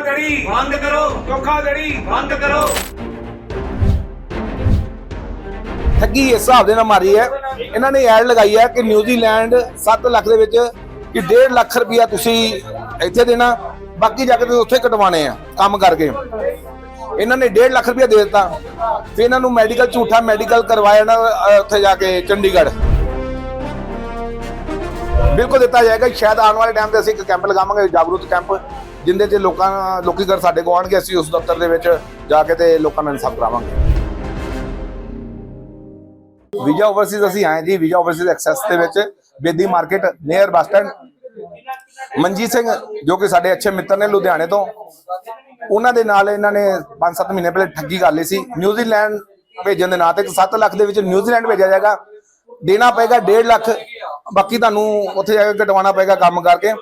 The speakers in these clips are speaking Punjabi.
ਧੋਖਾਧੜੀ ਬੰਦ ਕਰੋ। ਧੋਖਾਧੜੀ ਬੰਦ ਕਰੋ। ਠੱਗੀ ਇਸ ਹਿਸਾਬ ਦੇ ਨਾਲ ਮਾਰੀ ਹੈ। ਇਹਨਾਂ ਨੇ ਐਡ ਲਗਾਈ ਹੈ ਕਿ ਨਿਊਜ਼ੀਲੈਂਡ 7 ਲੱਖ ਦੇ ਵਿੱਚ ਕਿ 1.5 ਲੱਖ ਰੁਪਇਆ ਤੁਸੀਂ ਇੱਥੇ ਦੇਣਾ, ਬਾਕੀ ਜਾ ਕੇ ਤੁਸੀਂ ਉੱਥੇ ਕਟਵਾਣੇ ਆ ਕੰਮ ਕਰਕੇ। ਇਹਨਾਂ ਨੇ 1.5 ਲੱਖ ਰੁਪਇਆ ਦੇ ਦਿੱਤਾ। ਫਿਰ ਇਹਨਾਂ ਨੂੰ ਮੈਡੀਕਲ ਝੂਠਾ ਮੈਡੀਕਲ ਕਰਵਾਇਆ ਨਾ ਉੱਥੇ ਜਾ ਕੇ ਚੰਡੀਗੜ੍ਹ। ਬਿਲਕੁਲ ਦਿੱਤਾ ਜਾਏਗਾ। ਸ਼ਾਇਦ ਆਉਣ ਵਾਲੇ ਟਾਈਮ ਤੇ ਅਸੀਂ ਇੱਕ ਕੈਂਪ ਲਗਾਵਾਂਗੇ, ਜਾਗਰੂਕ ਕੈਂਪ ਜਿੰਦੇ 'ਚ ਲੋਕਾਂ, ਲੋਕੀ ਘਰ ਸਾਡੇ ਕੋਲ ਆਉਣਗੇ, ਅਸੀਂ ਉਸ ਦਫ਼ਤਰ ਦੇ ਵਿੱਚ ਜਾ ਕੇ ਤੇ ਲੋਕਾਂ ਨੂੰ ਇਨਸਾਫ ਕਰਾਵਾਂਗੇ। ਵੀਜ਼ਾ ਓਵਰਸੀਜ਼ ਅਸੀਂ ਆਏ ਜੀ, ਵੀਜ਼ਾ ਓਵਰਸੀਜ਼ ਐਕਸੈਸ ਦੇ ਵਿੱਚ, Bedi market near bus stand. Manjit Singh, ਜੋ ਕਿ ਸਾਡੇ ਅੱਛੇ ਮਿੱਤਰ ਨੇ ਲੁਧਿਆਣੇ ਤੋਂ, ਉਹਨਾਂ ਦੇ ਨਾਲ ਇਹਨਾਂ ਨੇ 5-7 ਮਹੀਨੇ ਪਹਿਲੇ ਠੱਗੀ ਕਰ ਲਈ ਸੀ। ਨਿਊਜ਼ੀਲੈਂਡ ਭੇਜਣ ਦੇ ਨਾਂ ਤੇ 7 ਲੱਖ ਦੇ ਵਿੱਚ ਨਿਊਜ਼ੀਲੈਂਡ ਭੇਜਿਆ ਜਾਏਗਾ। ਦੇਣਾ ਪਏਗਾ 1.5 ਲੱਖ, ਬਾਕੀ ਤੁਹਾਨੂੰ ਉੱਥੇ ਜਾ ਕੇ ਕਟਵਾਉਣਾ ਪਏਗਾ ਕੰਮ ਕਰਕੇ।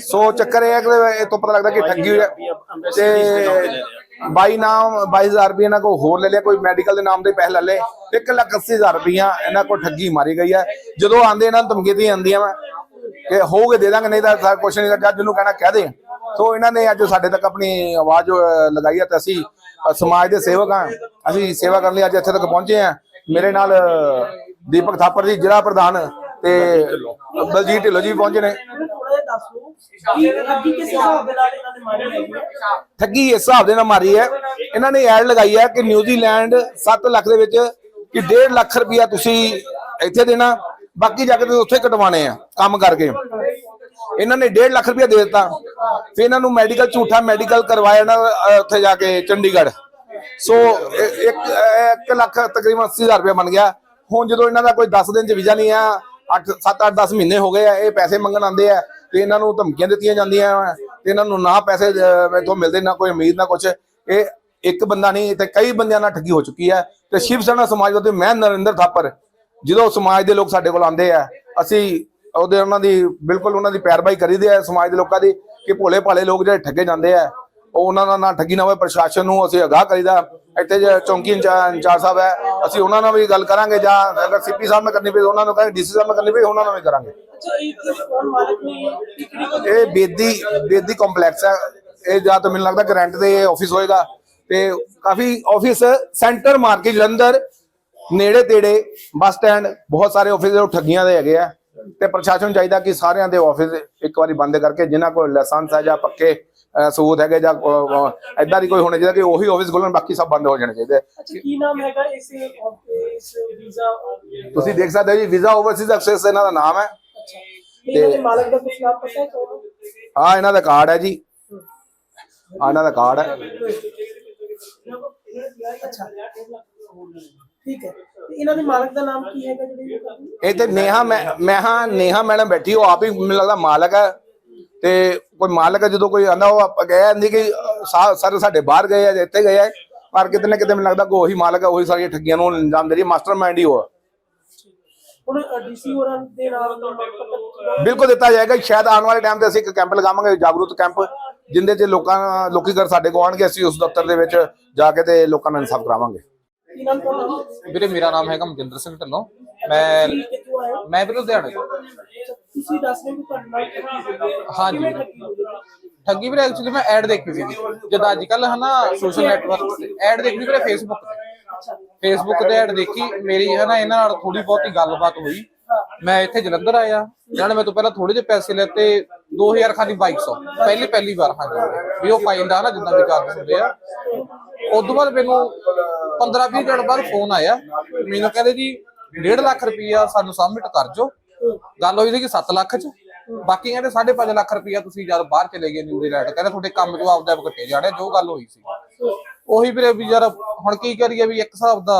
ਸੋ ਚੱਕਰ ਇਹ ਹੈ ਕਿ ਇਹ ਤੋਂ ਪਤਾ ਲੱਗਦਾ ਕਿ ਠੱਗੀ ਹੋਈ ਹੈ ਤੇ ਬਾਈ ਨਾਮ 22000 ਰੁਪਏ ਇਹਨਾਂ ਕੋ ਹੋਰ ਲੈ ਲਿਆ, ਕੋਈ ਮੈਡੀਕਲ ਦੇ ਨਾਮ ਤੇ ਪੈਸੇ ਲੈ ਲਏ 1 ਲੱਖ 80000 ਰੁਪਈਆ ਇਹਨਾਂ ਕੋ ਠੱਗੀ ਮਾਰੀ ਗਈ ਹੈ। ਜਦੋਂ ਆਂਦੇ ਇਹਨਾਂ ਨੂੰ ਧਮਕੀ ਦੀ ਜਾਂਦੀਆਂ ਵਾ ਕਿ ਹੋਗੇ ਦੇ ਦਾਂਗੇ, ਨਹੀਂ ਤਾਂ ਸਾ- ਕੁਛ ਨਹੀਂ, ਜੱਜ ਨੂੰ ਕਹਿਣਾ ਕਹਿ ਦੇ। ਸੋ ਇਹਨਾਂ ਨੇ ਅੱਜ ਸਾਡੇ ਤੱਕ ਆਪਣੀ ਆਵਾਜ਼ ਲਗਾਈ ਹੈ ਤੇ ਅਸੀਂ ਸਮਾਜ ਦੇ ਸੇਵਕ ਹਾਂ। ਅਸੀਂ ਸੇਵਾ ਕਰਨ ਲਈ ਅੱਜ ਇੱਥੇ ਤੱਕ ਪਹੁੰਚੇ ਹਾਂ। ਮੇਰੇ ਨਾਲ ਦੀਪਕ ਥਾਪਰ ਜੀ, ਜ਼ਿਲ੍ਹਾ ਪ੍ਰਧਾਨ ਤੇ ਬਲਜੀਤ ਢਿੱਲੋਂ ਜੀ ਪਹੁੰਚੇ ਨੇ। ਥੋੜਾ ਜਿਹਾ ਦੱਸੋ ਕਿ ਅੱਗੇ ਕਿਸ ਹਿਸਾਬ ਦੇ ਨਾਲ ਇਹਨਾਂ ਨੇ ਮਾਰੀ ਹੈਗੀ ਹੈ? ਠੱਗੀ ਇਸ ਹਿਸਾਬ ਦੇ ਨਾਲ ਮਾਰੀ ਹੈ। ਇਹਨਾਂ ਨੇ ਐਡ ਲਗਾਈ ਹੈ ਕਿ ਨਿਊਜ਼ੀਲੈਂਡ 7 ਲੱਖ ਦੇ ਵਿੱਚ ਕਿ 1.5 ਲੱਖ ਰੁਪਇਆ ਤੁਸੀਂ ਇੱਥੇ ਦੇਣਾ ਬਾਕੀ ਜਾ ਕੇ ਤੁਸੀਂ ਉੱਥੇ ਕਟਵਾਣੇ ਆ ਕੰਮ ਕਰਕੇ। ਇਹਨਾਂ ਨੇ 1.5 ਲੱਖ ਰੁਪਇਆ ਦੇ ਦਿੱਤਾ। ਫਿਰ ਇਹਨਾਂ ਨੂੰ ਮੈਡੀਕਲ ਝੂਠਾ ਮੈਡੀਕਲ ਕਰਵਾਇਆ ਨਾ ਉੱਥੇ ਜਾ ਕੇ ਚੰਡੀਗੜ੍ਹ। ਸੋ ਇ- ਇੱਕ 1 ਲੱਖ ਤਕਰੀਬਨ 80000 ਰੁਪਇਆ ਬਣ ਗਿਆ। ਹੁਣ ਜਦੋਂ ਇਹਨਾਂ ਦਾ ਕੋਈ 10 ਦਿਨ ਚ ਵੀਜ਼ਾ ਨਹੀਂ ਆ 8 7 8 10 ਮਹੀਨੇ ਹੋ ਗਏ ਆ ਇਹ ਪੈਸੇ ਮੰਗਣ ਆਉਂਦੇ ਆ ਤੇ ਇਹਨਾਂ ਨੂੰ ਧਮਕੀਆਂ ਦਿੱਤੀਆਂ ਜਾਂਦੀਆਂ ਤੇ ਇਹਨਾਂ ਨੂੰ ਨਾ ਪੈਸੇ ਅ, ਮੈਥੋਂ ਮਿਲਦੇ ਨਾ ਕੋਈ ਉਮੀਦ ਨਾ ਕੁਛ। ਇਹ ਇੱਕ ਬੰਦਾ ਨਹੀਂ ਤੇ ਕਈ ਬੰਦਿਆਂ ਨਾਲ ਠੱਗੀ ਹੋ ਚੁੱਕੀ ਹੈ ਤੇ ਸ਼ਿਵ ਸੈਨਾ ਸਮਾਜ ਦੇ ਮੈਂ ਨਰਿੰਦਰ ਥਾਪਰ ਜਦੋਂ ਸਮਾਜ ਦੇ ਲੋਕ ਸਾਡੇ ਕੋਲ ਆਉਂਦੇ ਆ ਅਸੀਂ ਉਹਦੇ ਉਹਨਾਂ ਦੀ ਬਿਲਕੁਲ ਉਹਨਾਂ ਦੀ ਪੈਰਵਾਈ ਕਰੀਦੀ ਹੈ ਸਮਾਜ ਦੇ ਲੋਕਾਂ ਦੀ ਕਿ ਭੋਲੇ ਭਾਲੇ ਲੋਕ ਜਿਹੜੇ ਠੱਗੇ ਜਾਂਦੇ ਆ ਉਹਨਾਂ ਨਾਲ ਨਾ ਠੱਗੀ ਨਾ ਹੋਵੇ ਪ੍ਰਸ਼ਾਸਨ ਨੂੰ ਅਸੀਂ ਅਗਾਹ ਕਰੀਦਾ। ਇੱਥੇ ਜੇ ਚੌਂਕੀ ਇੰਚਾ- ਇੰਚਾਰਜ ਸਾਹਿਬ ਹੈ ਅਸੀਂ ਉਹਨਾਂ ਨਾਲ ਵੀ ਗੱਲ ਕਰਾਂਗੇ ਜਾਂ ਅਗਰ ਸੀਪੀ ਸਾਹਿਬ ਨਾਲ ਕਰਨੀ ਪਈ ਉਹਨਾਂ ਨੂੰ ਕਹਾਂਗੇ ਡੀਸੀ ਸਾਹਿਬ ਨਾਲ ਕਰਨੀ ਪਈ ਉਹਨਾਂ ਨਾਲ ਵੀ ਕਰਾਂਗੇ। ਇਹ ਬੇਦੀ ਬੇਦੀ ਕੰਪਲੈਕਸ ਹੈ। ਇਹ ਜਾਂ ਤਾਂ ਮੈਨੂੰ ਲੱਗਦਾ ਕਿ ਰੈਂਟ ਤੇ ਆਫਿਸ ਹੋਏਗਾ। ਤੇ ਕਾਫੀ ਆਫਿਸ ਸੈਂਟਰ ਮਾਰਕੀਟ ਜਲੰਧਰ ਨੇੜੇ ਤੇੜੇ ਬੱਸ ਸਟੈਂਡ ਬਹੁਤ ਸਾਰੇ ਆਫਿਸ ਉਹ ਠੱਗੀਆਂ ਦੇ ਹੈਗੇ ਆ। ਤੇ ਪ੍ਰਸ਼ਾਸਨ ਨੂੰ ਚਾਹੀਦਾ ਕਿ ਸਾਰਿਆਂ ਦੇ ਆਫਿਸ ਇੱਕ ਵਾਰੀ ਬੰਦ ਕਰਕੇ ਜਿਨ੍ਹਾਂ ਕੋਲ ਲਾਇਸੈਂਸ ਹੈ ਜਾਂ ਪੱਕੇ ਸਬੂਤ ਹੈਗੇ ਜਾਂ ਐਦਾਂ ਦੀ ਕੋਈ ਹੋਣਾ ਚਾਹੀਦਾ ਕਿ ਉਹੀ ਆਫਿਸ ਖੋਲਣ ਬਾਕੀ ਸਭ ਬੰਦ ਹੋ ਜਾਣੇ ਚਾਹੀਦੇ। ਅੱਛਾ ਕੀ ਨਾਮ ਹੈਗਾ ਇਸ ਇਸ ਵੀਜ਼ਾ ਤੁਸੀਂ ਦੇਖ ਸਕਦੇ ਹੋ ਜੀ ਵੀਜ਼ਾ ਓਵਰਸੀਜ਼ ਐਕਸੈਸ ਇਹਨਾਂ ਦਾ ਨਾਮ ਹੈ। ਅੱਛਾ ਦੇ ਮਾਲਕ ਦਾ ਕੁਝ ਨਾਮ ਪਤਾ ਹੈ ਆ ਇਹਨਾਂ ਦਾ ਕਾਰਡ ਹੈ ਜੀ। ਆ ਇਹਨਾਂ ਦਾ ਕਾਰਡ ਹੈ। ਅੱਛਾ ਠੀਕ ਹੈ। ਤੇ ਇਹਨਾਂ ਦੇ ਮਾਲਕ ਦਾ ਨਾਮ ਕੀ ਹੈਗਾ ਜਿਹੜੇ? ਇਹ ਤੇ ਨੇਹਾ ਮੈਂ ਮੈਂ ਹਾਂ ਨੇਹਾ ਮੈਡਮ ਬੈਠੀ ਉਹ ਆਪ ਹੀ ਮੈਨੂੰ ਲੱਗਦਾ ਮਾਲਕ ਹੈ। ਤੇ ਕੋਈ ਮਾਲਕ ਜਦੋਂ ਕੋਈ ਆਂਦਾ ਉਹ ਆਪਾਂ ਕਹਿ ਜਾਂਦੀ ਕਿ ਸਰ ਸਾਡੇ ਬਾਹਰ ਗਏ ਆ ਜਾਂ ਇੱਥੇ ਗਏ ਆ ਪਰ ਕਿਤੇ ਨਾ ਕਿਤੇ ਮੈਨੂੰ ਲੱਗਦਾ ਕਿ ਉਹੀ ਮਾਲਕ ਹੈ ਉਹੀ ਸਾਰੀਆਂ ਠੱਗੀਆਂ ਨੂੰ ਅੰਜਾਮ ਦੇ ਰਹੀ ਮਾਸਟਰਮਾਈਂਡ ਹੀ ਉਹ। ਹੁਣ ਡੀਸੀ ਹੋਰਾਂ ਦੇ ਨਾਲ ਬਿਲਕੁਲ ਦਿੱਤਾ ਜਾਏਗਾ ਸ਼ਾਇਦ ਆਉਣ ਵਾਲੇ ਟਾਈਮ ਤੇ ਅਸੀਂ ਇੱਕ ਕੈਂਪ ਲਗਾਵਾਂਗੇ ਜਾਗਰੂਕ ਕੈਂਪ ਜਿੰਦੇ ਤੇ ਲੋਕਾਂ ਲੋਕੀ ਘਰ ਸਾਡੇ ਕੋਲ ਆਉਣਗੇ ਅਸੀਂ ਉਸ ਦਫ਼ਤਰ ਦੇ ਵਿੱਚ ਜਾ ਕੇ ਤੇ ਲੋਕਾਂ ਨੂੰ ਇਨਸਾਫ ਕਰਾਵਾਂਗੇ। ਵੀਰੇ ਮੇਰਾ ਨਾਮ ਹੈਗਾ ਮਨਜਿੰਦਰ ਸਿੰਘ ਢੱਲੋਂ। ਮੈਂ? ਮੈਂ ਵੀ ਲੁਧਿਆਣੇ ਤੁਸੀਂ ਦੱਸ ਰਹੇ ਹੋ ਤੁਹਾਡੇ ਨਾਲ ਠੱਗੀ ਹੋਈ ਹੈ ਹਾਂਜੀ। ਕਿਵੇਂ ਠੱਗੀ ਹੋਈ ਹੈ? ਠੱਗੀ ਵੀਰੇ ਐਕਚੁਅਲੀ ਮੈਂ ਐਡ ਦੇਖੀ ਸੀ ਜਦ ਅੱਜ ਕੱਲ ਹਨਾ ਸੋਸ਼ਲ ਨੈਟਵਰਕ ਤੇ ਐਡ ਦੇਖੀ ਵੀਰੇ ਫੇਸਬੁੱਕ ਤੇ। ਫੇਸਬੁੱਕ ਤੇ ਐਡ ਦੇਖੀ। ਮੇਰੀ ਹਨਾ ਇਹਨਾਂ ਨਾਲ ਥੋੜੀ ਬਹੁਤੀ ਗੱਲਬਾਤ ਹੋਈ। ਮੈਂ ਇੱਥੇ ਜਲੰਧਰ ਆਇਆ। ਇਹਨਾਂ ਨੇ ਮੇਰੇ ਤੋਂ ਪਹਿਲਾਂ ਥੋੜੇ ਜਿਹੇ ਪੈਸੇ ਲੈਤੇ 2000 ਖਾਲੀ 2200 ਪਹਿਲੀ ਪਹਿਲੀ ਵਾਰ ਹਾਂਜੀ। ਵੀ ਉਹ ਪਾਇੰਦਾ ਨਾ ਜਿੰਨਾ ਵੀ ਚਾਰਜ ਹੁੰਦੇ ਆ। ਉਦੋਂ ਬਾਅਦ ਮੈਨੂੰ 15 20 ਦਿਨ ਬਾਅਦ ਫੋਨ ਆਇਆ। ਮੈਨੂੰ ਕਹਿੰਦੇ ਜੀ 1.5 ਲੱਖ ਰੁਪਈਆ ਸਾਨੂੰ ਸਬਮਿਟ ਕਰ ਜੋ। ਗੱਲ ਹੋਈ ਸੀ ਕਿ 7 ਲੱਖ ਚ। ਬਾਕੀ ਕਹਿੰਦੇ 5.5 ਲੱਖ ਰੁਪਇਆ ਤੁਸੀਂ ਜਦ ਬਾਹਰ ਚਲੇ ਗਏ ਨਿਊਜ਼ੀਲੈਂਡ ਕਹਿੰਦੇ ਤੁਹਾਡੇ ਕੰਮ ਜੋ ਆਪਦਾ ਆਪ ਕੱਟੇ ਜਾਣੇ, ਜੋ ਗੱਲ ਹੋਈ ਸੀ। ਉਹੀ ਵੀਰੇ ਵੀ ਯਾਰ, ਹੁਣ ਕੀ ਕਰੀਏ ਵੀ ਇੱਕ ਹਿਸਾਬ ਦਾ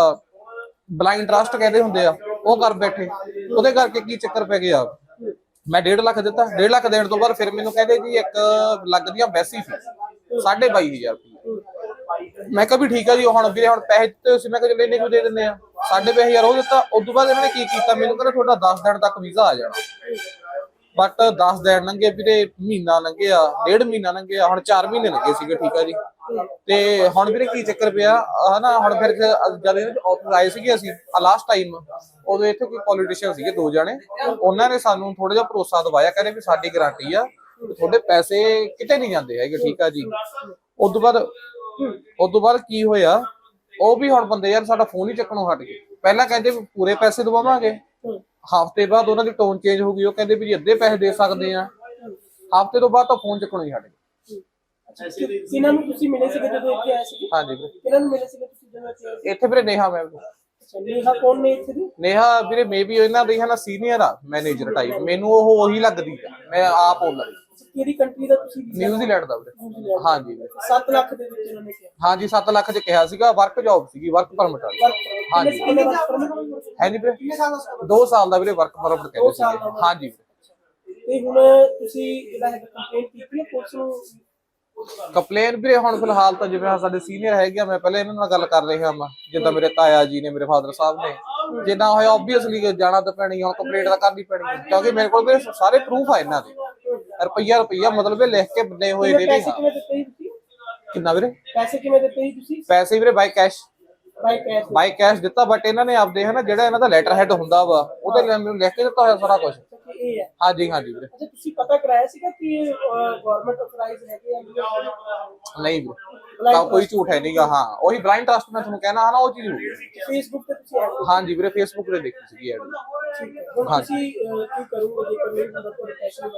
ਬਲਾਈਂਡ ਟਰਸਟ ਕਹਿੰਦੇ ਹੁੰਦੇ ਆ, ਉਹ ਕਰ ਬੈਠੇ। ਉਹਦੇ ਕਰਕੇ ਕੀ ਚੱਕਰ ਪੈ ਗਿਆ? ਮੈਂ 1.5 ਲੱਖ ਦਿੱਤਾ 1.5 ਲੱਖ ਦੇਣ ਤੋਂ ਬਾਅਦ ਫਿਰ ਮੈਨੂੰ ਕਹਿੰਦੇ ਜੀ ਇੱਕ ਲੱਗਦੀ ਆ ਵੈਸੀ ਫੀਸ 22500 ਰੁਪਏ ਮੈਂ ਕਿਹਾ ਵੀ ਠੀਕ ਆ ਜੀ ਹੁਣ ਵੀਰੇ ਹੁਣ ਪੈਸੇ ਦਿੱਤੇ ਹੋਏ ਸੀ, ਮੈਂ ਕਿਹਾ ਚਲੋ ਇੰਨੇ ਕੁ ਦੇ ਦਿੰਦੇ ਆ। 22500 ਉਹ ਦਿੱਤਾ ਉਸ ਤੋਂ ਬਾਅਦ ਇਹਨਾਂ ਨੇ ਕੀ ਕੀਤਾ? ਮੈਨੂੰ ਕਹਿੰਦਾ ਤੁਹਾਡਾ 10 ਦਿਨ ਤੱਕ ਵੀਜ਼ਾ ਆ ਜਾਣਾ। ਬਟ 10 ਦਿਨ ਲੰਘੇ ਵੀਰੇ, ਮਹੀਨਾ ਲੰਘਿਆ, ਡੇਢ ਮਹੀਨਾ ਲੰਘਿਆ, ਹੁਣ 4 ਮਹੀਨੇ ਲੱਗੇ ਸੀਗੇ, ਠੀਕ ਆ ਜੀ। ਤੇ ਹੁਣ ਵੀਰੇ ਕੀ ਚੱਕਰ ਪਿਆ? ਹਨਾ ਹੁਣ ਫਿਰ ਜਦ ਇਹਦੇ ਵਿੱਚ ਆਫਿਸ ਆਏ ਸੀਗੇ ਅਸੀਂ ਲਾਸਟ ਟਾਈਮ ਉਦੋਂ ਇੱਥੇ ਕੋਈ ਪੋਲੀਟੀਸ਼ੀਅਨ ਸੀਗੇ ਦੋ ਜਣੇ। ਉਹਨਾਂ ਨੇ ਸਾਨੂੰ ਥੋੜਾ ਜਿਹਾ ਭਰੋਸਾ ਦਵਾਇਆ, ਕਹਿੰਦੇ ਵੀ ਸਾਡੀ ਗਾਰੰਟੀ ਆ ਤੁਹਾਡੇ ਪੈਸੇ ਕਿਤੇ ਨਹੀਂ ਜਾਂਦੇ ਹੈਗੇ, ਠੀਕ ਆ ਜੀ। ਉਸ ਤੋਂ ਬਾਅਦ ਉਸ ਤੋਂ ਬਾਅਦ ਕੀ ਹੋਇਆ? ਉਹ ਵੀ ਹੁਣ ਬੰਦੇ ਯਾਰ ਸਾਡਾ ਫੋਨ ਹੀ ਚੱਕਣੋਂ ਹਟ ਗਏ। ਪਹਿਲਾਂ ਕਹਿੰਦੇ ਵੀ ਪੂਰੇ ਪੈਸੇ ਦਵਾਵਾਂਗੇ। ਹਫ਼ਤੇ ਬਾਅਦ ਉਹਨਾਂ ਦੀ ਟੋਨ ਚੇਂਜ ਹੋ ਗਈ ਉਹ ਕਹਿੰਦੇ ਵੀ ਜੀ ਅੱਧੇ ਪੈਸੇ ਦੇ ਸਕਦੇ ਆ ਹਫ਼ਤੇ ਤੋਂ ਬਾਅਦ ਤਾਂ ਫੋਨ ਚੱਕਣੋਂ ਹੀ ਹਟ ਗਏ। ਅੱਛਾ ਕਿ- ਕਿਹਨਾਂ ਨੂੰ ਤੁਸੀਂ ਮਿਲੇ ਸੀਗੇ ਜਦੋਂ ਇੱਥੇ ਆਏ ਸੀਗੇ? ਹਾਂਜੀ ਵੀਰੇ। ਕਿਹਨਾਂ ਨੂੰ ਮਿਲੇ ਸੀਗੇ ਤੁਸੀਂ ਜਦੋਂ ਇੱਥੇ ਆਏ ਸੀ ਇੱਥੇ ਵੀਰੇ ਨੇਹਾ ਮੈਮ। ਨੇਹਾ ਕੌਣ ਨੇ ਇੱਥੇ ਦੀ? ਨੇਹਾ ਵੀਰੇ ਮੇਬੀ ਇਹਨਾਂ ਦੀ ਹੈ ਨਾ ਸੀਨੀਅਰ ਆ ਮੈਨੇਜਰ ਟਾਈਪ ਮੈਨੂੰ ਉਹ ਉਹੀ ਲੱਗਦੀ ਆ ਮੈਂ ਆਪ ਰਹੀ ਅੱਛਾ, ਕਿਹੜੀ ਕੰਟਰੀ ਦਾ ਤੁਸੀਂ ਨਿਊਜ਼ੀਲੈਂਡ ਦਾ ਵੀਰੇ। ਨਿਊਜ਼ੀਲੈਂਡ। ਹਾਂਜੀ ਵੀਰੇ। ਸੱਤ ਲੱਖ ਦੇ ਵਿੱਚ ਉਹਨਾਂ ਨੇ ਕਿਹਾ। ਹਾਂਜੀ 7 ਲੱਖ ਚ ਕਿਹਾ ਸੀਗਾ ਵਰਕ ਜੌਬ ਸੀਗੀ ਵਰਕ ਪਰਮਿਟ ਵਾਲੀ। ਹਾਂਜੀ। ਕਿੰਨੇ work permit? ਹੈ ਨਹੀਂ ਵੀਰੇ। ਕਿੰਨੇ ਸਾਲ ਦਾ ਸਟਾਫ 2 ਸਾਲ ਦਾ ਵੀਰੇ ਵਰਕ ਪਰਮਿਟ ਦੋ ਕਹਿੰਦੇ ਸਾਲ ਦਾ ਸੀਗੇ work ਹਾਂਜੀ। ਤੇ ਹੁਣ ਤੁਸੀਂ ਜਿਹੜਾ ਹੈਗਾ ਕੰਪਲੇਂਟ ਕੀਤੀ ਹੈ ਪੁਲਿਸ ਨੂੰ? ਕੰਪਲੇਨ ਵੀਰੇ ਹੁਣ ਫਿਲਹਾਲ ਤਾਂ ਜਿਵੇਂ ਆਹ ਸਾਡੇ ਸੀਨੀਅਰ ਹੈਗੇ ਆ ਮੈਂ ਪਹਿਲੇ ਇਹਨਾਂ ਨਾਲ ਗੱਲ ਕਰ ਰਿਹਾ ਹਾਂ ਜਿੱਦਾਂ ਮੇਰੇ ਤਾਇਆ ਜੀ ਨੇ ਮੇਰੇ ਫਾਦਰ ਸਾਹਿਬ ਨੇ। ਜੇ ਨਾ ਹੋਇਆ ਆਬਵੀਅਸਲੀ ਜਾਣਾ ਤਾਂ ਪੈਣੀ ਹੁਣ ਕੰਪਲੇਂਟ ਤਾਂ ਕਰਨੀ ਪੈਣੀ ਹੈ ਕਿਉਂਕਿ ਮੇਰੇ ਕੋਲ ਵੀਰੇ ਸਾਰੇ ਪ੍ਰੂਫ ਆ ਇਹਨਾਂ ਦੇ। ਰੁਪਈਆ ਰੁਪਈਆ ਮਤਲਬ ਇਹ ਲਿਖ ਕੇ ਬੰਨੇ ਹੋਏ ਨੇ ਪੈਸੇ ਕਿਵੇਂ ਦਿੱਤੇ ਤੁਸੀਂ? ਕਿੰਨਾ ਵੀਰੇ? ਪੈਸੇ ਕਿਵੇਂ ਦਿੱਤੇ ਸੀ ਤੁਸੀਂ? ਪੈਸੇ ਵੀਰੇ by cash by cash by cash ਦਿੱਤਾ ਬਟ ਇਹਨਾਂ ਨੇ ਆਪਦੇ ਹਨਾ ਜਿਹੜਾ ਇਹਨਾਂ ਦਾ ਲੈਟਰ ਹੈਡ ਹੁੰਦਾ ਵਾ ਉਹਦੇ ਲਈ ਮੈਨੂੰ ਲਿਖ ਕੇ ਦਿੱਤਾ ਹੋਇਆ ਸਾਰਾ ਕੁਝ ਇਹ ਹੈ ਹਾਂਜੀ ਹਾਂਜੀ ਵੀਰੇ। ਅੱਛਾ ਤੁਸੀਂ ਪਤਾ ਕਰਾਇਆ ਸੀਗਾ ਕਿ ਗਵਰਨਮੈਂਟ ਆਥੋਰਾਈਜ਼ ਹੈਗੇ ਆ? ਨਹੀਂ ਵੀਰੇ। ਤਾਂ ਕੋਈ ਝੂਠ ਹੈ ਨਹੀਂਗਾ ਹਾਂ। ਉਹੀ ਬਲਾਈਂਡ ਟਰਸਟ ਮੈਂ ਤੁਹਾਨੂੰ ਕਹਿਣਾ ਹਨਾ ਉਹ ਚੀਜ਼ ਹੋ। ਗਈ ਫੇਸਬੁੱਕ ਤੇ ਤੁਸੀਂ ਐਡ ਹਾਂਜੀ ਵੀਰੇ ਫੇਸਬੁੱਕ ਤੇ ਦੇਖੀ ਸੀਗੀ ਐਡ ਠੀਕ ਹੈ। ਹੁਣ ਤੁਸੀਂ ਕੀ ਕਰੋਗੇ ਜੇਕਰ ਨਹੀਂ ਤੁਹਾਡੇ ਪੈਸੇ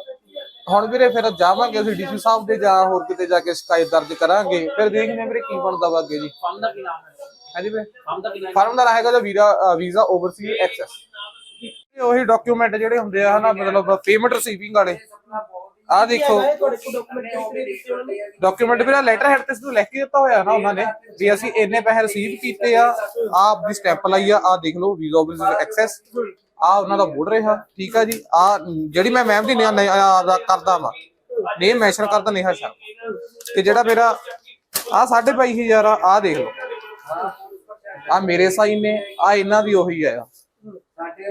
ਹੁਣ ਵੀਰੇ ਫਿਰ ਜਾਵਾਂਗੇ ਅਸੀਂ ਡੀਸੀ ਸਾਹਿਬ ਦੇ ਜਾਂ ਹੋਰ ਕਿਤੇ ਜਾ ਕੇ ਸ਼ਿਕਾਇਤ ਦਰਜ ਕਰਾਂਗੇ। ਫਿਰ ਦੇਖਦੇ ਹਾਂ ਵੀਰੇ ਕੀ ਬਣਦਾ ਵਾ ਅੱਗੇ ਜੀ। ਫਰਮ ਦਾ ਕੀ ਨਾਮ ਹੈ? ਹਾਂਜੀ ਵੀਰੇ। ਫਰਮ ਦਾ ਕੀ ਨਾਮ ਫਰਮ ਦਾ ਨਾਂ ਹੈਗਾ ਜੀ ਵੀਜ਼ਾ ਵੀਜ਼ਾ ਓਵਰਸੀ ਐਕਸੈਸ ਉਹੀ ਡਾਕੂਮੈਂਟ ਜਿਹੜੇ ਹੁੰਦੇ ਆ ਹਨਾ ਮਤਲਬ ਪੇਮੈਂਟ ਰਿਸੀਵਿੰਗ ਵਾਲੇ। ਆਹ ਦੇਖੋ। ਡਾਕੂਮੈਂਟ ਵੀਰਾ ਲੈਟਰ ਹੈਡ ਤੇ ਸਿੱਧੂ ਲਿਖ ਕੇ ਦਿੱਤਾ ਹੋਇਆ ਨਾ ਉਹਨਾਂ ਨੇ ਵੀ ਅਸੀਂ ਇੰਨੇ ਪੈਸੇ ਰਿਸੀਵ ਕੀਤੇ ਆ ਆ ਆਪਦੀ ਸਟੈਂਪ ਲਾਈ ਆ ਆ ਦੇਖ ਲਓ ਵੀਜ਼ਾ ਓਵਰਸੀ ਐਕਸੈਸ ਆ ਉਹਨਾਂ ਦਾ ਬੋਰਡ ਰਿਹਾ ਠੀਕ ਆ ਜੀ ਆ ਜਿਹੜੀ ਮੈਂ ਮੈਮ ਦੀ ਨਿਆ ਕਰਦਾ ਵਾ ਨੇਮ ਮੈਂਸ਼ਨ ਕਰਦਾ ਨੇਹਾ ਸ਼ਰਮਾ ਤੇ ਜਿਹੜਾ ਮੇਰਾ ਆ 22500 ਆ ਆ ਦੇਖ ਲਓ। ਆ ਮੇਰੇ ਸਾਈਨ ਨੇ ਆ ਇਹਨਾਂ ਦੀ ਉਹੀ ਆ।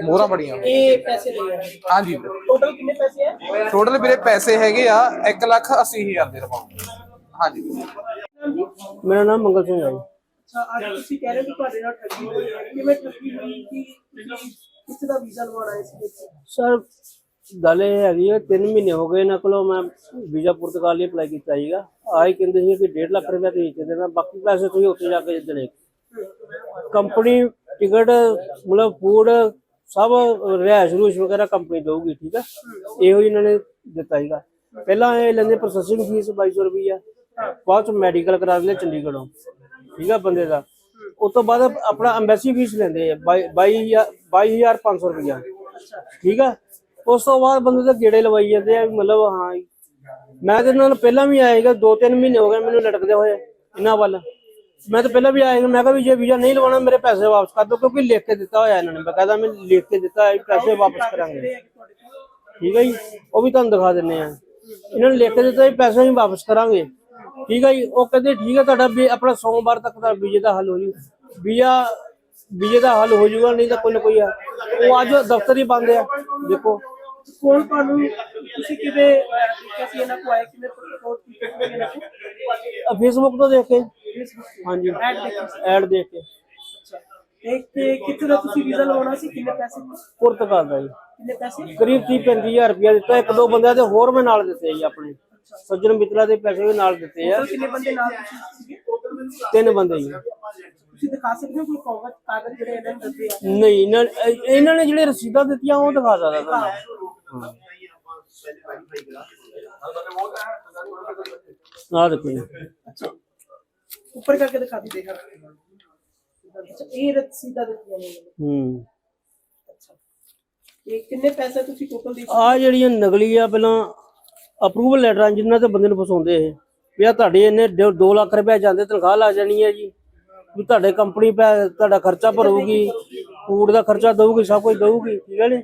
ਮੋਹਰਾਂ ਬੜੀਆਂ ਇਹ ਪੈਸੇ ਲਏ ਆ ਹਾਂਜੀ। ਟੋਟਲ ਕਿੰਨੇ ਪੈਸੇ ਆ? ਟੋਟਲ ਵੀਰੇ ਪੈਸੇ ਹੈਗੇ ਆ 180000 ਦੇ ਰਕਮ ਹਾਂਜੀ। ਮੇਰਾ ਨਾਮ ਮੰਗਲ ਸਿੰਘ ਹੈ ਜੀ। ਅੱਛਾ ਅੱਜ ਤੁਸੀਂ ਕਹਿ ਰਹੇ ਹੋ ਕਿ ਤੁਹਾਡੇ ਨਾਲ ਠੱਗੀ ਹੋਈ ਹੈ। ਕਿਵੇਂ ਠੱਗੀ ਹੋਈ? ਕਿ ਤੁਸੀਂ ਕਿਸ ਦਾ ਵੀਜ਼ਾ ਲਵਾਉਣਾ ਹੈ ਇਸ ਵਿੱਚ ਸਰ ਗੱਲ ਇਹ ਹੈਗੀ ਹੈ 3 ਮਹੀਨੇ ਹੋ ਗਏ ਇਹਨਾਂ ਕੋਲੋਂ ਮੈਂ ਵੀਜ਼ਾ ਪੁਰਤਗਾਲ ਲਈ ਅਪਲਾਈ ਕੀਤਾ ਸੀਗਾ। ਆਈ ਕਹਿੰਦੇ ਸੀ ਕਿ 1.5 ਲੱਖ ਰੁਪਏ ਤੁਸੀਂ ਦੇ ਦੇਣਾ ਬਾਕੀ ਪੈਸੇ ਤੁਸੀਂ ਉੱਥੇ ਜਾ ਕੇ ਦੇਣੇ। ਕੰਪਨੀ ਟਿਕਟ ਮਤਲਬ ਫੂਡ ਸਭ ਰਿਹਾਇਸ਼ ਰੂਸ਼ ਵਗੈਰਾ ਕੰਪਨੀ ਦਊਗੀ, ਠੀਕ ਹੈ ਇਹੋ ਇਹਨਾਂ ਨੇ ਦਿੱਤਾ ਸੀਗਾ। ਪਹਿਲਾਂ ਇਹ ਲੈਂਦੇ ਪ੍ਰੋਸੈਸਿੰਗ ਫੀਸ 2200 ਰੁਪਈਆ। ਬਾਅਦ ਚ ਮੈਡੀਕਲ ਕਰਾ ਦਿੰਦੇ ਚੰਡੀਗੜ੍ਹੋਂ, ਠੀਕ ਆ ਬੰਦੇ ਦਾ। ਉਸ ਤੋਂ ਬਾਅਦ ਆਪਣਾ ਐਮਬੈਸੀ ਫੀਸ ਲੈਂਦੇ ਆ 22000 22500 ਰੁਪਈਆ। ਠੀਕ ਆ? ਉਸ ਤੋਂ ਬਾਅਦ ਬੰਦੇ ਦੇ ਗੇੜੇ ਲਵਾਈ ਜਾਂਦੇ ਆ ਮਤਲਬ ਹਾਂ ਮੈਂ ਤੇ ਇਹਨਾਂ ਨੂੰ ਪਹਿਲਾਂ ਵੀ ਆਏਗਾ 2-3 ਮਹੀਨੇ ਹੋ ਗਏ ਮੈਨੂੰ ਲਟਕਦੇ ਹੋਏ, ਇਹਨਾਂ ਵੱਲ। ਮੈਂ ਤਾਂ ਪਹਿਲਾਂ ਵੀ ਆਏਗਾ ਮੈਂ ਕਿਹਾ ਵੀ ਜੇ ਵੀਜ਼ਾ ਨਹੀਂ ਲਵਾਉਣਾ ਮੇਰੇ ਪੈਸੇ ਵਾਪਸ ਕਰ ਦਿਓ ਕਿਉਂਕਿ ਲਿਖ ਕੇ ਦਿੱਤਾ ਹੋਇਆ ਇਹਨਾਂ ਨੇ। ਬਕਾਇਦਾ ਮੈਂ ਲਿਖ ਕੇ ਦਿੱਤਾ ਹੈ ਪੈਸੇ ਵਾਪਸ ਕਰਾਂਗੇ। ਠੀਕ ਹੈ ਜੀ? ਉਹ ਵੀ ਤੁਹਾਨੂੰ ਦਿਖਾ ਦਿੰਨੇ ਆ। ਇਹਨਾਂ ਨੇ ਲਿਖ ਕੇ ਦਿੱਤਾ ਵੀ ਪੈਸੇ ਅਸੀਂ ਵਾਪਸ ਕਰਾਂਗੇ। ਠੀਕ ਹੈ ਜੀ? ਉਹ ਕਹਿੰਦੇ ਠੀਕ ਹੈ ਤੁਹਾਡਾ ਵੀ ਆਪਣਾ ਸੋਮਵਾਰ ਤੱਕ ਦਾ ਵੀਜ਼ੇ ਦਾ ਹੱਲ ਹੋ ਜੂ। ਵੀਜ਼ਾ ਵੀਜ਼ੇ ਦਾ ਹੱਲ ਹੋ ਜਾਊਗਾ ਨਹੀਂ ਤਾਂ ਕੋਈ ਨਾ ਕੋਈ ਆ। ਉਹ ਅੱਜ ਦਫ਼ਤਰ ਹੀ ਬੰਦ ਆ। ਦੇਖੋ। ਕੋਣ ਤੁਹਾਨੂੰ ਤੁਸੀਂ ਕਿਵੇਂ ਦੇਖਿਆ ਸੀ ਇਹਨਾਂ ਕੋ ਆਏ ਕਿਵੇਂ ਫੇਸਬੁੱਕ ਤੋਂ ਦੇਖ। ਕੇ ਹਾਂਜੀ। ਐਡ ਦੇਖੀ ਸੀ ਐਡ ਦੇਖ ਕੇ। ਅੱਛਾ। ਤੇ ਕਿ ਕਿੱਥੇ ਦਾ ਤੁਸੀਂ ਵੀਜ਼ਾ ਲਵਾਉਣਾ ਸੀ? ਕਿੰਨੇ ਪੈਸੇ? ਪੁਰਤਗਾਲ ਦਾ ਜੀ। ਕਿੰਨੇ ਪੈਸੇ? ਕਰੀਬ 30 35000 ਰੁਪਇਆ ਦਿੱਤਾ। ਇੱਕ ਦੋ ਬੰਦਿਆਂ ਦੇ ਹੋਰ ਮੈਂ ਨਾਲ ਦਿੱਤੇ ਜੀ ਆਪਣੇ। ਸੱਜਣ ਮਿੱਤਰਾਂ ਦੇ ਪੈਸੇ ਵੀ ਨਾਲ ਦਿੱਤੇ ਆ। ਟੋਟਲ ਕਿੰਨੇ ਬੰਦੇ ਨਾਲ ਤੁਸੀਂ ਸੀਗੇ? ਤਿੰਨ ਬੰਦੇ ਜੀ। ਤੁਸੀਂ ਦਿਖਾ ਸਕਦੇ ਹੋ ਕੋਈ ਕਾਗਜ਼ ਕਾਗਜ਼ ਜਿਹੜੇ ਇਹਨਾਂ ਨੇ ਦਿੱਤੇ ਆ? ਨਹੀਂ ਇਹਨਾਂ ਇਹ- ਇਹਨਾਂ ਨੇ ਜਿਹੜੇ ਰਸੀਦਾਂ ਦਿੱਤੀਆਂ ਉਹ ਦਿਖਾ ਸਕਦਾ ਤੁਹਾਨੂੰ। ਆਹ ਦੇਖੋ ਜੀ। ਅੱਛਾ। ਉੱਪਰ ਕਰਕੇ ਦਿਖਾ ਦੀ ਦੇਗਾ ਅੱਛਾ ਇਹ ਦਿੱਤੀਆਂ ਨੇ ਇਹਨਾਂ ਨੇ। ਹੂੰ। ਅੱਛਾ। ਇਹ ਕਿੰਨੇ ਪੈਸੇ ਤੁਸੀਂ ਟੋਟਲ ਦੇ ਆ ਜਿਹੜੀਆਂ ਨਕਲੀ ਆ ਪਹਿਲਾਂ ਅਪਰੂਵਲ ਲੈਟਰਾਂ ਜਿਨ੍ਹਾਂ ਤੇ ਬੰਦੇ ਨੂੰ ਫਸਾਉਂਦੇ ਇਹ। ਵੀ ਆ ਤੁਹਾਡੇ ਇੰਨੇ 2 ਲੱਖ ਰੁਪਏ ਜਾਂਦੇ ਤਨਖਾਹ ਲੱਗ ਜਾਣੀ ਹੈ ਜੀ। ਵੀ ਤੁਹਾਡੇ ਕੰਪਨੀ ਪੈ ਤੁਹਾਡਾ ਖਰਚਾ ਭਰੂਗੀ ਫੂਡ ਦਾ ਖਰਚਾ ਦਊਗੀ ਸਭ ਕੁਝ ਦਊਗੀ ਠੀਕ ਹੈ ਨੇ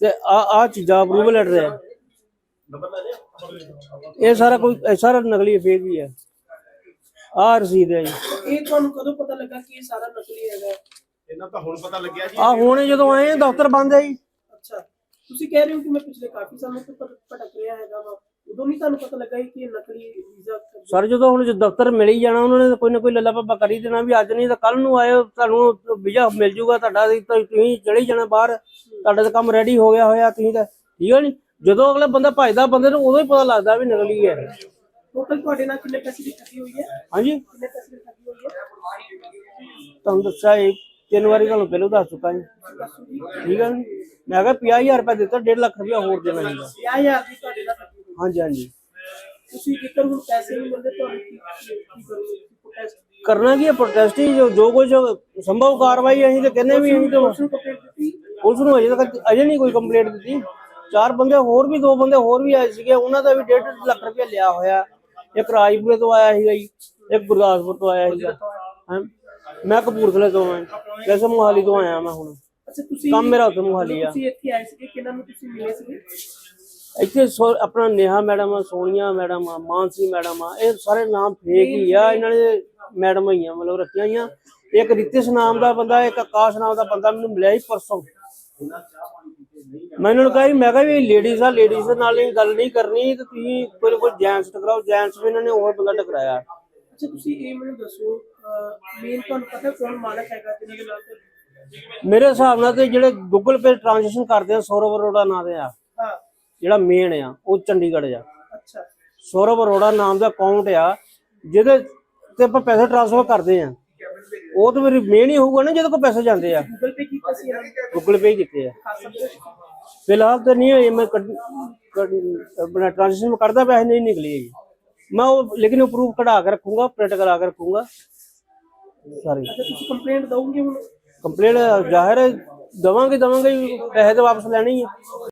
ਤੇ ਆ ਆ ਚੀਜ਼ਾਂ ਅਪਰੂਵਲ ਲੈਟਰ ਹੈ ਇਹ ਸਾਰਾ ਕੋਈ ਇਹ ਸਾਰਾ ਨਕਲੀ ਫੇਕ ਹੀ ਹੈ ਆ ਰਸੀਦ ਹੈ ਜੀ। ਇਹ ਤੁਹਾਨੂੰ ਕਦੋਂ ਪਤਾ ਲੱਗਾ ਕਿ ਇਹ ਸਾਰਾ ਨਕਲੀ ਹੈਗਾ? ਇਹਨਾਂ ਤਾਂ ਹੁਣ ਪਤਾ ਲੱਗਿਆ ਜੀ। ਆ ਹੁਣ ਜਦੋਂ ਆਏ ਆ, ਦਫ਼ਤਰ ਬੰਦ ਹੈ ਜੀ। ਅੱਛਾ। ਤੁਸੀਂ ਕਹਿ ਰਹੇ ਹੋ ਕਿ ਮੈਂ ਪਿਛਲੇ ਕਾਫੀ ਸਮੇਂ ਤੋਂ ਭਟ- ਭਟਕ ਰਿਹਾ ਹੈਗਾ ਵਾ। ਉਦੋਂ ਨਹੀਂ ਤੁਹਾਨੂੰ ਪਤਾ ਲੱਗਾ ਸੀ ਕਿ ਇਹ ਨਕਲੀ ਵੀਜ਼ਾ ਸਰ ਜਦੋਂ ਹੁਣ ਜੇ ਦਫ਼ਤਰ ਮਿਲ ਹੀ ਜਾਣਾ ਉਹਨਾਂ ਨੇ ਤਾਂ ਕੋਈ ਨਾ ਕੋਈ ਲੱਲਾ ਪੱਪਾ ਕਰੀ ਦੇਣਾ ਵੀ ਅੱਜ ਨਹੀਂ ਤਾਂ ਕੱਲ ਨੂੰ ਆਇਓ ਤੁਹਾਨੂੰ ਵੀਜ਼ਾ ਮਿਲ ਜੂਗਾ ਤੁਹਾਡਾ ਤੇ ਤਾਂ ਤੁਸੀਂ ਚਲੇ ਹੀ ਜਾਣਾ ਬਾਹਰ। ਤੁਹਾਡਾ ਤਾਂ ਕੰਮ ਰੈਡੀ ਹੋ ਗਿਆ ਹੋਇਆ ਤੁਸੀਂ ਤਾਂ ਠੀਕ ਹੈ ਨਹੀਂ ਜਦੋਂ ਅਗਲਾ ਬੰਦਾ ਭਜਦਾ ਬੰਦੇ ਨੂੰ ਉਦੋਂ ਹੀ ਪਤਾ ਲੱਗਦਾ ਵੀ ਨਕਲੀ ਹੈ। ਟੋਟਲ ਤੁਹਾਡੇ ਨਾਲ ਕਿੰਨੇ ਪੈਸੇ ਦੀ ਠੱਗੀ ਹੋਈ ਹੈ? ਹਾਂਜੀ। ਕਿੰਨੇ ਪੈਸੇ ਦੀ ਠੱਗੀ ਹੋਈ ਹੈ? ਤੁਹਾਨੂੰ ਦੱਸਿਆ ਇਹ ਤਿੰਨ ਵਾਰੀ ਤੁਹਾਨੂੰ ਪਹਿਲਾਂ ਦੱਸ ਚੁੱਕਾ ਜੀ। ਠੀਕ ਹੈ ਜੀ? ਮੈਂ ਕਿਹਾ 50000 ਰੁਪਏ ਦਿੱਤਾ 1.5 ਲੱਖ ਰੁਪਇਆ ਹੋਰ ਦੇਣਾ ਸੀਗਾ। 50000 ਦੀ ਤੁਹਾਡੇ ਨਾਲ ਠੱਗੀ ਹੋਈ ਹਾਂਜੀ ਹਾਂਜੀ। ਤੁਸੀਂ ਜੇਕਰ ਹੁਣ ਪੈਸੇ ਨਹੀਂ ਮਿਲਦੇ ਤੁਹਾਨੂੰ ਕੀ ਕੀ ਕਰੋਗੇ? ਪ੍ਰੋਟੈਸਟ ਕਰਨਾ ਕੀ ਹੈ? ਪ੍ਰੋਟੈਸਟ ਹੀ ਜੋ ਜੋ ਕੁਝ ਸੰਭਵ ਕਾਰਵਾਈ ਅਸੀਂ ਤੇ ਕਹਿੰਦੇ ਵੀ ਅਸੀਂ ਤੇ ਪੁਲਿਸ ਨੂੰ ਅਜੇ ਤੱਕ ਅਜੇ ਨਹੀਂ ਕੋਈ ਕੰਪਲੇਂਟ ਦਿੱਤੀ। ਚਾਰ ਬੰਦੇ ਹੋਰ ਵੀ ਦੋ ਬੰਦੇ ਹੋਰ ਵੀ ਆਏ ਸੀਗੇ ਉਹਨਾਂ ਦਾ ਵੀ 1.5 ਲੱਖ ਰੁਪਇਆ ਲਿਆ ਹੋਇਆ। ਇੱਕ ਰਾਜਪੁਰੇ ਤੋਂ ਆਇਆ ਸੀਗਾ ਜੀ ਇੱਕ ਗੁਰਦਾਸਪੁਰ ਤੋਂ ਆਇਆ ਸੀਗਾ। ਹੈਂ। ਮੈਂ ਕਪੂਰਥਲੇ ਤੋਂ ਆਇਆ ਵੈਸੇ ਮੋਹਾਲੀ ਤੋਂ ਆਇਆ ਮੈਂ ਹੁਣ। ਅੱਛਾ ਤੁਸੀਂ ਕੰਮ ਮੇਰਾ ਉੱਥੇ ਮੋਹਾਲੀ ਆ। ਤੁਸੀਂ ਇੱਥੇ ਆਏ ਸੀਗੇ ਕਿਹਨਾਂ ਨੂੰ ਤੁਸੀਂ ਮਿਲੇ ਸੀਗੇ? ਇੱਥੇ ਸੋ- ਆਪਣਾ ਨੇਹਾ ਮੈਡਮ ਆ ਸੋਨੀਆ ਮੈਡਮ ਆ ਮਾਨਸੀ ਮੈਡਮ ਆ ਇਹ ਸਾਰੇ ਨਾਮ ਫੇਕ ਹੀ ਆ। ਇਹਨਾਂ ਨੇ ਮੈਡਮ ਹੋਈਆਂ ਮਤਲਬ ਰੱਖੀਆਂ ਹੋਈਆਂ। ਇੱਕ ਰਿਤਿਸ਼ ਨਾਮ ਦਾ ਬੰਦਾ ਇੱਕ ਆਕਾਸ਼ ਨਾਮ ਦਾ ਬੰਦਾ ਮੈਨੂੰ ਮਿਲਿਆ ਸੀ ਪਰਸੋਂ। ਮੈਂ ਇਹਨਾਂ ਨੂੰ ਕਿਹਾ ਮੈਂ ਕਿਹਾ ਵੀ ਲੇਡੀਜ਼ ਆ ਲੇਡੀਜ਼ ਦੇ ਨਾਲ ਹੀ ਗੱਲ ਨਹੀਂ ਕਰਨੀ ਤੇ ਤੁਸੀਂ ਕੋਈ ਨਾ ਕੋਈ ਜੈਂਟਸ ਟਕਰਾਓ ਜੈਂਟਸ ਵੀ ਇਹਨਾਂ ਨੇ ਹੋਰ ਬੰਦਾ ਟਕਰਾਇਆ। ਅੱਛਾ ਤੁਸੀਂ ਇਹ ਮੈਨੂੰ ਦੱਸੋ ਮੇਨ ਤੁਹਾਨੂੰ ਪਤਾ ਕੌਣ ਮਾਲਕ ਹੈਗਾ ਜਿਹਨਾਂ ਦੇ ਨਾਲ ਤੇ- ਮੇਰੇ ਹਿਸਾਬ ਨਾਲ ਤੇ ਜਿਹੜੇ ਗੂਗਲ ਪੇ ਟ੍ਰਾਂਜੈਕਸ਼ਨ ਕਰਦੇ ਆ ਸੌਰਵ ਅਰੋੜਾ ਨਾਂ ਦੇ ਆ। ਹਾਂ। ਜਿਹੜਾ ਮੇਨ ਆ ਉਹ ਚੰਡੀਗੜ੍ਹ ਆ। ਅੱਛਾ। ਸੌਰਵ ਅਰੋੜਾ ਨਾਮ ਦਾ ਅਕਾਊਂਟ ਆ ਜਿਹਦੇ ਤੇ ਆਪਾਂ ਪੈਸੇ ਟ੍ਰਾਂਸਫਰ ਕਰਦੇ ਆ। ਉਹ ਤਾਂ ਮੇਰੀ ਮੇਨ ਹੀ ਹੋਊਗਾ ਨਾ ਜਿਹਦੇ ਕੋਲ ਪੈਸੇ ਜਾਂਦੇ ਆ। ਗੂਗਲ ਪੇ ਕੀਤਾ ਸੀ ਇਹਨਾਂ ਨੇ ਗੂਗਲ ਪੇ ਹੀ ਕੀਤੇ ਆ। ਖਾ ਸਕਦੇ ਹੋ? ਫਿਲਹਾਲ ਤਾਂ ਨਹੀਂ ਹੋਈ ਮੈਂ ਕੱਢ- ਕੱਢ- ਆਪਣਾ ਟ੍ਰਾਂਜੈਕਸ਼ਨ ਮੈਂ ਕਰਦਾ ਪੈਸੇ ਨਹੀਂ ਨਿਕਲੀ ਹੈ ਜੀ ਮੈਂ ਉਹ ਲੇਕਿਨ ਉਹ ਪ੍ਰੂਫ ਕਢਾ ਕੇ ਰੱਖੂੰਗਾ ਪ੍ਰਿੰਟ ਕਰਾ ਕੇ ਰੱਖੂੰਗਾ। ਸਾਰੀ ਅੱਛਾ ਤੁਸੀਂ ਕੰਪਲੇਂਟ ਦਓਗੇ ਹੁਣ? ਕੰਪਲੇਂਟ ਜ਼ਾਹਿਰ ਹੈ ਦਵਾਂਗੇ ਦਵਾਂਗੇ ਜੀ, ਪੈਸੇ ਤਾਂ ਵਾਪਸ ਲੈਣੇ ਹੀ ਆ।